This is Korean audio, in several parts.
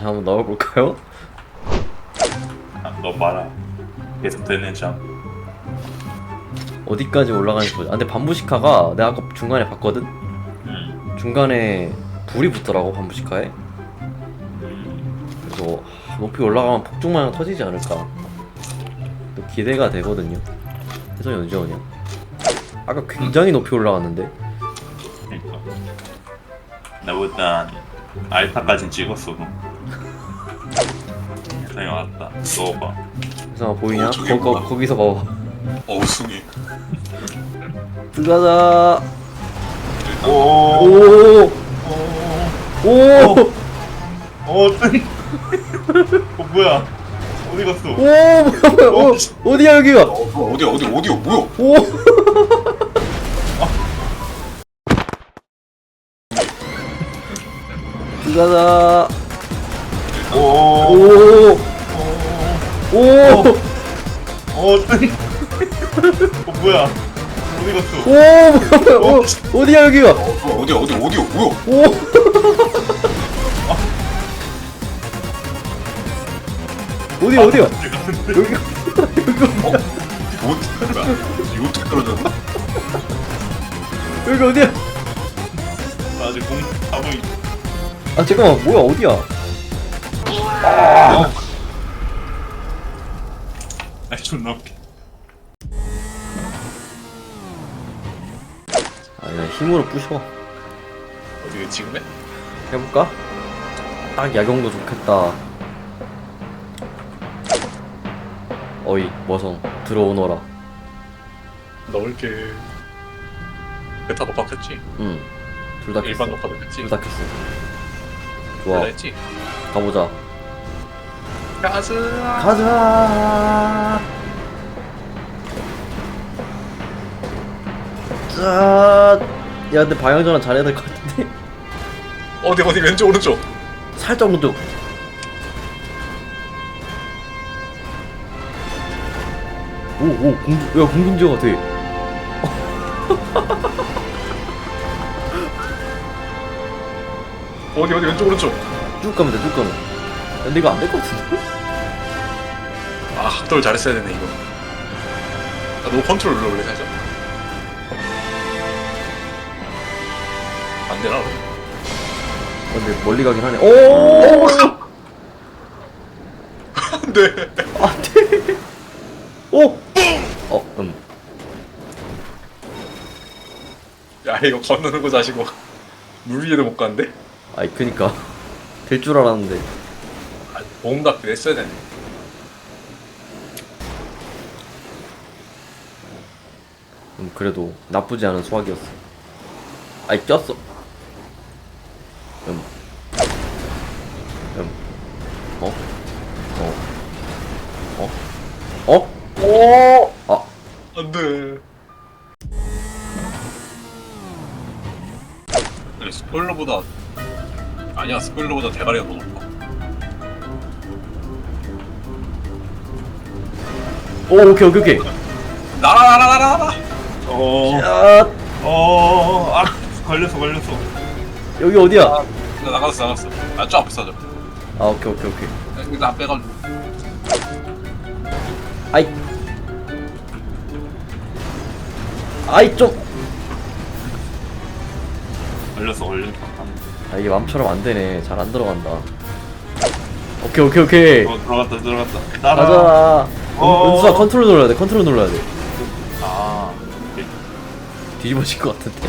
다시 한번 넣어볼까요? 아, 너 되는 점. 어디까지 올라가는지 보자 아, 근데 반부시카가 내가 아까 중간에 봤거든? 음. 중간에 불이 붙더라고 반부시카에 음. 그래서 하, 높이 올라가면 폭죽 마냥 터지지 않을까 또 기대가 되거든요 해성이 언제 오냐 아까 굉장히 높이 올라갔는데 그러니까. 나뭐 일단 알파까진 찍었어. 혜성이 왔다. 넣어봐. 해성아 보이냐? 어, 저기 거, 거? 거기서 봐봐 어우 승희 들어가자 오. 오! 오! 어, 뜬. 어, 뭐야? 어디 갔어? 오! 어, 어디야 여기가 어, 어, 어디 어디 어디요 뭐야 오! 들어가자 오. 오! 오! 어, 뜬. 어, 뭐야? 어디 갔어? 오! 뭐야 어, 어디야 여기가 어, 어디 어디 어디요 뭐야 오! 어디 어디야? 여기 뭐 어떻게 뭐야 이거 어떻게 떨어졌나 여기 어디야? 나 아직 공 하고 있. 아 잠깐만 뭐야 어디야? 아, 존나 웃겨. 아 그냥 힘으로 부셔. 어디 지금 해? 해볼까? 딱 야경도 좋겠다. 어이 머성 들어오너라. 넣을게 베타 녹화 켰지? 응둘 다 켰어. 일반 녹화도 켰지? 둘 다 켰어. 둘 좋아. 다 했지? 가보자. 가자! 가자 짠! 야 근데 방향 전환 잘해야 될 것 같은데? 어디 어디 왼쪽 오른쪽 살짝 오른쪽 오오 공중 야 공중제어 같아 어디 어디 왼쪽 오른쪽 쭉 가면 돼 쭉 가면 야, 근데 이거 안 될 것 같은데? 아 합돌 잘했어야 되네 이거 아, 노 컨트롤 눌러볼래 살짝 안 되나? 아, 근데 멀리 가긴 하네 오! 안돼 안돼 오! 어, 음. 야 이거 건너는 거 자시고 물 위에도 못 가는데? 아이 그니까 될 줄 알았는데 아 보험 값 냈어야 되네 음, 그래도 나쁘지 않은 수학이었어 아이 꼈어 음. 음. 어? 어? 어? 어? 오! 아, 안돼 스포일러보다 아니야 스포일러보다 대가리가 더 높아 오, 오케이, 오케이, 오케이. 나라 나라 나라 나라 어. 야, 어. 아, 걸렸어, 걸렸어. 여기 어디야? 나 나갔어 나갔어 아저 앞에 서죠 아, 오케이, 오케이, 오케이. 나 빼가지고 아이. 아이, 좀. 걸렸어, 걸렸어. 아, 이게 맘처럼 안 되네. 잘 안 들어간다. 오케이, 오케이, 오케이. 어, 들어갔다, 들어갔다. 따라. 가자. 어. 은수아 컨트롤 눌러야 돼. 컨트롤 눌러야 돼. 아. 오케이. 뒤집어질 것 같은데.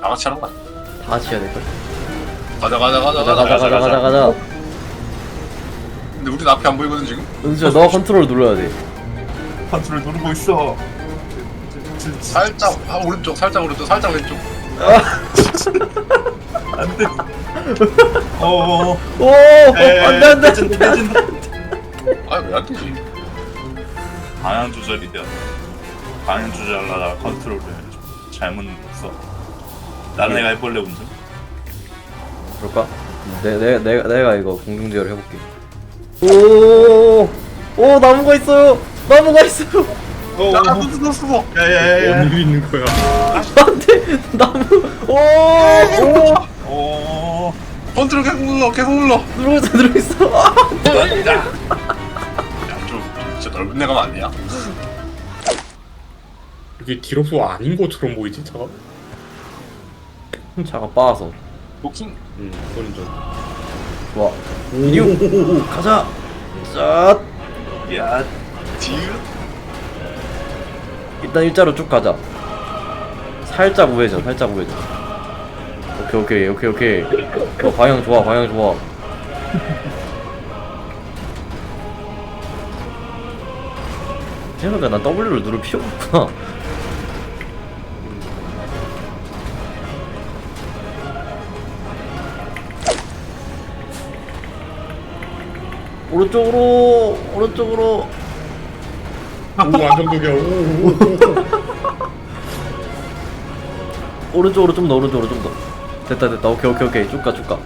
다 같이 하는 거야 다 같이 해야 될 걸. 가자 가자 가자 가자, 가자 가자, 가자, 가자, 가자. 근데 우리 앞에 안 보이거든 지금 은수야, 너가 컨트롤 눌러야 돼. 컨트롤 누르고 있어. 살짝 아 오른쪽 살짝 오른쪽 살짝 왼쪽 안 돼. 어. 오, 에, 안 돼, 안 돼. 깨진다, 깨진다. 아 왜안 되지 방향 조절이 돼. 방향 조절하다가 컨트롤을 잘못 눌렀어. 다른 애가 해볼래 운전? 그럴까? 내, 내, 내가, 내가 이거 공중제어를 해볼게. 오, 오, 나무가 있어요. 나무가 있어요. 어, 야 누구 누구 야야야야. 어디 있는 거야 안 돼. 나무. 오, 오. 어. 컨트롤 계속 눌러 계속 눌러 누르고 있어 누르고 있어 아! 야 좀 진짜 넓은 데가 아니야? 이게 디로프 아닌 것처럼 보이지 차가? 차가 빠서 도킹 응 그건 인정 좋아 이륙 가자 짠야 디귿 일단 일자로 쭉 가자. 살짝 우회전 살짝 우회전. 오케이 오케이 오케이 오케이. 어 방향 좋아 방향 좋아. 생각보다 난 W를 누를 필요가 없구나. 오른쪽으로 오른쪽으로 오 안정적이야. 오 오른쪽으로 좀 더 오른쪽으로 좀 더. 됐다 됐다. 오케이 오케이 오케이. 쭉가 쭉가.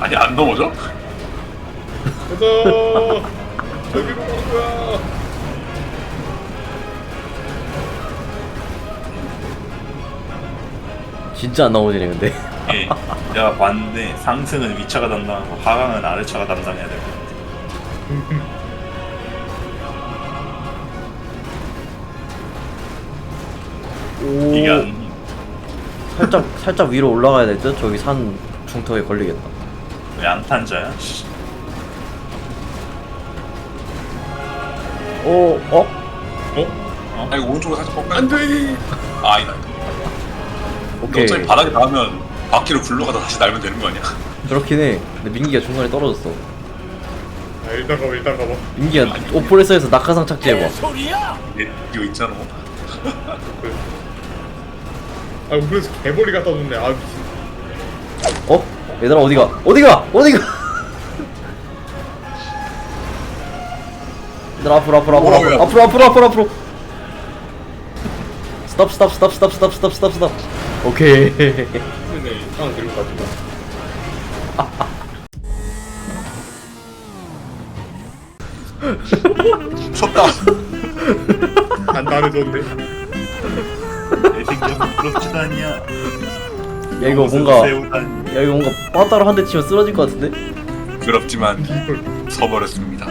아니 안 넘어져? 가자. 저기로 가는 거야. 진짜 안 나오지네 근데. 예, 내가 봤는데 상승은 위차가 담당하고 하강은 아래차가 담당해야 될 것 같아. 오. 이게 안, 살짝 살짝 위로 올라가야 될 듯? 저기 산 중턱에 걸리겠다. 왜 안탄자야? 씨. 오 어? 어? 아 이거 오른쪽으로 살짝 꺾는 안돼! 아 아니다 오케이. 어차피 바닥에 닿으면 바퀴를 굴러가다 다시 날면 되는 거 아니야? 그렇긴 해. 근데 민기가 중간에 떨어졌어. 아 일단 가봐 일단 가봐. 민기야 오프레서에서 낙하산 착지해봐. 이게 이거 있잖아 아 그래서 개머리 갖다 줬네. 아 미친. 어? 얘들아 어디가? 어디가? 어디가? 얘들아 앞으로 앞으로 앞으로 뭐야? 앞으로 앞으로 앞으로 앞으로. 스탑 스탑 스탑 스탑 스탑 스탑 스탑 스탑 오케이. 근데 상황 들고 가지고 섰다. 간단해졌네 내 생각은 그렇지도 않냐. 야 이거 뭔가 세우다니. 야 이거 뭔가 빠따로 한 대 치면 쓰러질 것 같은데? 그렇지만 서버렸습니다